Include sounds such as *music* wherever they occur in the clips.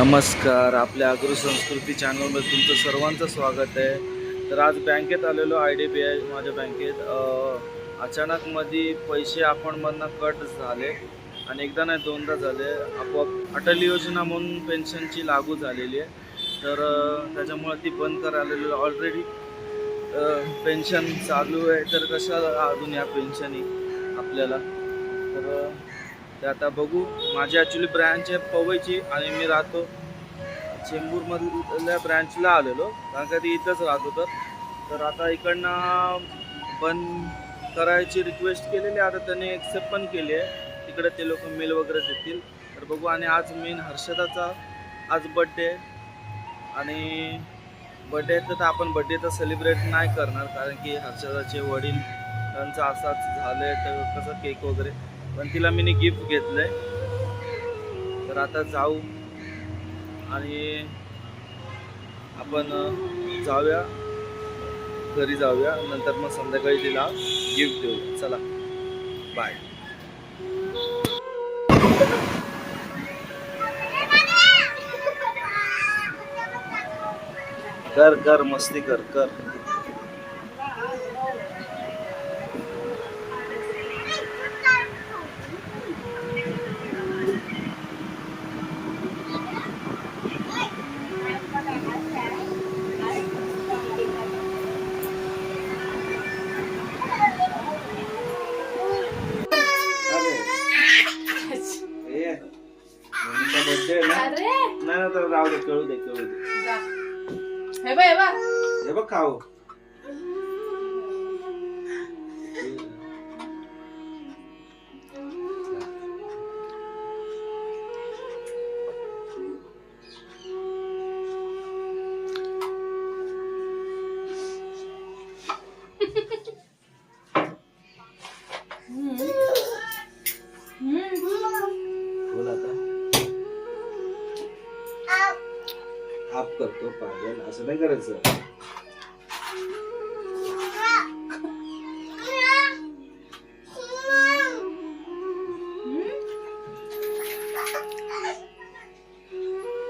नमस्कार आपल्या अग्र संस्कृती चॅनलमध्ये तुमचं सर्वांचं स्वागत आहे. तर आज बँकेत आलेलो आय डी बी आय माझ्या बँकेत. अचानक मध्ये पैसे अकाउंटमधनं कट झाले आणि एकदा नाही दोनदा झाले. आपोआप अटल योजना म्हणून पेन्शनची लागू झालेली आहे. तर त्याच्यामुळे ती बंद करायला ऑलरेडी पेन्शन चालू आहे. तर कशा अजून या पेन्शनी आपल्याला? तर ते आता बघू माझी ॲक्च्युली ब्रँच आहे पवईची आणि मी राहतो चेंबूरमधल्या ब्रँचला आलेलो कारण का ती इथंच राहत होतं. तर आता इकडनं बंद करायची रिक्वेस्ट केलेली आता त्यांनी एक्सेप्ट पण केली आहे. तिकडे ते लोक मेल वगैरे देतील. तर बघू आणि आज मेन हर्षदाचा आज बड्डे आणि बड्डे तर आपण बड्डे तर सेलिब्रेट नाही करणार कारण की हर्षदाचे वडील त्यांचं असाच झालं तर कसं केक वगैरे. पण तिला मी गिफ्ट घेतलंय. तर आता जाऊ आणि आपण जाऊया. घरी जाऊया. नंतर मग संध्याकाळी तिला गिफ्ट देऊ. चला. बाय कर कर मस्ती कर कर. हे बघ हे बघ हे बघ खाऊ पागल असं नाही करायचं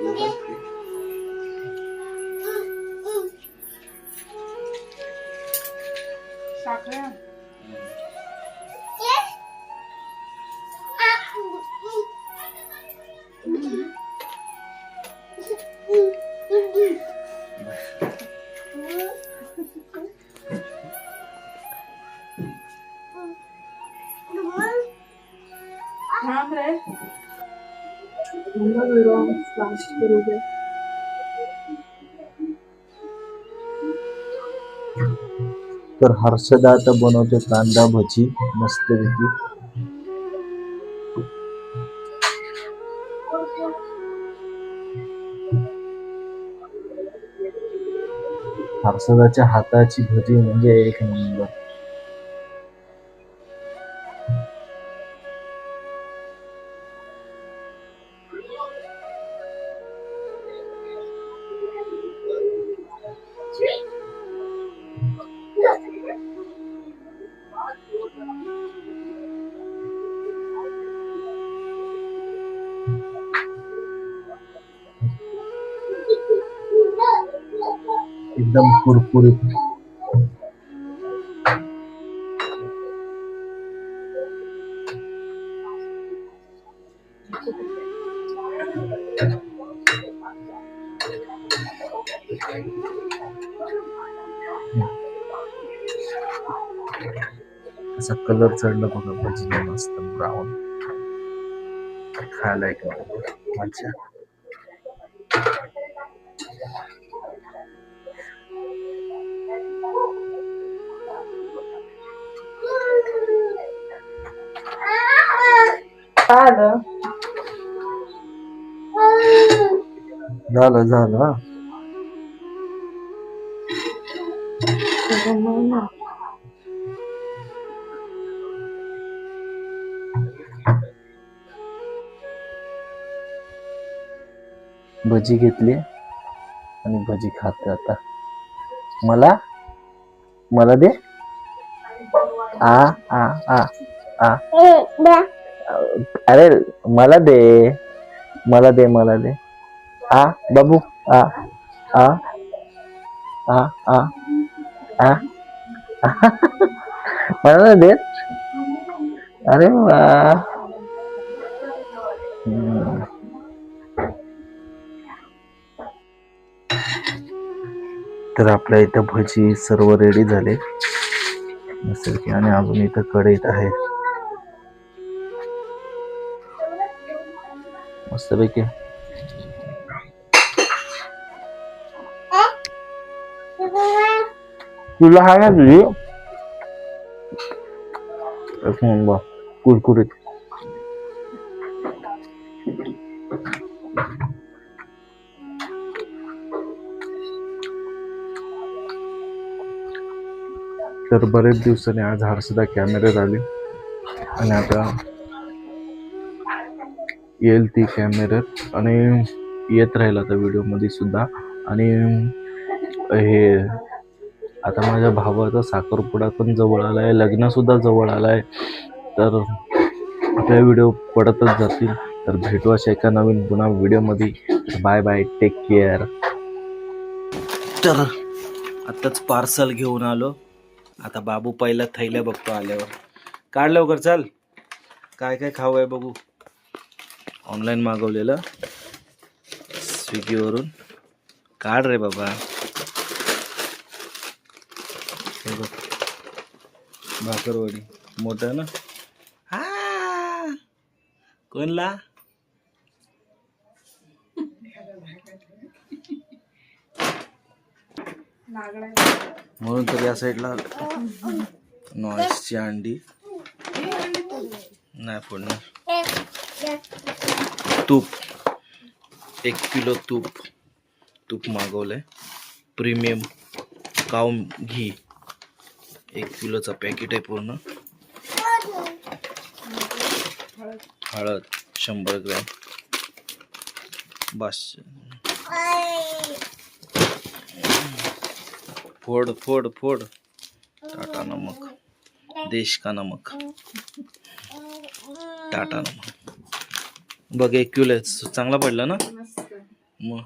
हे बघ ते. साखर थांब रे तर हर्षदा आता बनवते कांदा भजी मस्तपैकी. हर्षदाच्या हाताची भजी म्हणजे एक number. एकदम कुरकुरीत असा कलर चढला बघा भजीला मस्त ब्राऊन खायला एक मजा झालं? झालं हा. भजी घेतली आणि भजी खाते आता. मला? मला दे. आ आ आ आ. अरे मला दे. मला दे मला दे. आ बाबू आ आ आ आ आ. *laughs* मला ना दे अरे वा. तर आपल्या इथं भजी सर्व रेडी झाले. नसेल की आणि अजून इथं कढईत आहे मस्तपैकी. तुला आहे ना तुझी? एक नंबर कुरकुरीत. तर बरेच दिवसांनी आज हर्षदा कॅमेऱ्यात आली. आणि आता येईल ती कॅमेऱ्यात आणि येत राहील आता व्हिडिओमध्ये सुद्धा. आणि हे आता माझ्या भावाचा साखरपुडा पण जवळ आला आहे लग्नसुद्धा जवळ आलं आहे तर आपल्या व्हिडिओ पडतच जातील. तर भेटू अशा एका नवीन पुन्हा व्हिडिओमध्ये बाय बाय टेक केअर तर आत्ताच पार्सल घेऊन आलो. आता बाबू पहिला थैल्या बघतो आल्यावर. काढ लवकर चाल. काय काय खाऊ आहे बघू. ऑनलाईन मागवलेलं स्विगीवरून. काढ रे बाबा. हे बघ. भाकरवडी. मोठं आहे ना? हा कोणला? म्हणून तर या साईडला नॉईसची अंडी. नाही फोडणार. तूप. एक किलो तूप. तूप मागवलंय. प्रीमियम काव घी. एक किलोचा पॅकेट आहे पूर्ण. हळद. शंभर ग्रॅम. बास. फोड फोड फोड. टाटा नमक. देश का नमक. टाटा नमक. बघ एक किलो चांगला पडला ना? मग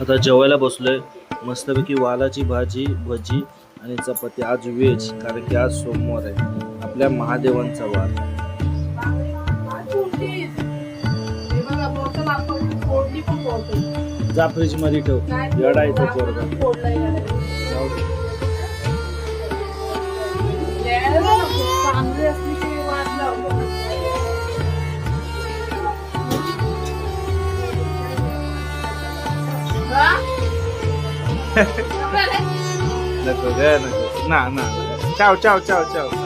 आता जेवायला बसलोय. मस्तपैकी वालाची भाजी भजी आणि चपाती. आज व्हेज कारण की आज सोमवार आहे. आपल्या महादेवांचा वार. जा फ्रीजमध्ये ठेव. येडायचं দেখো না না চাও চাও চাও চাও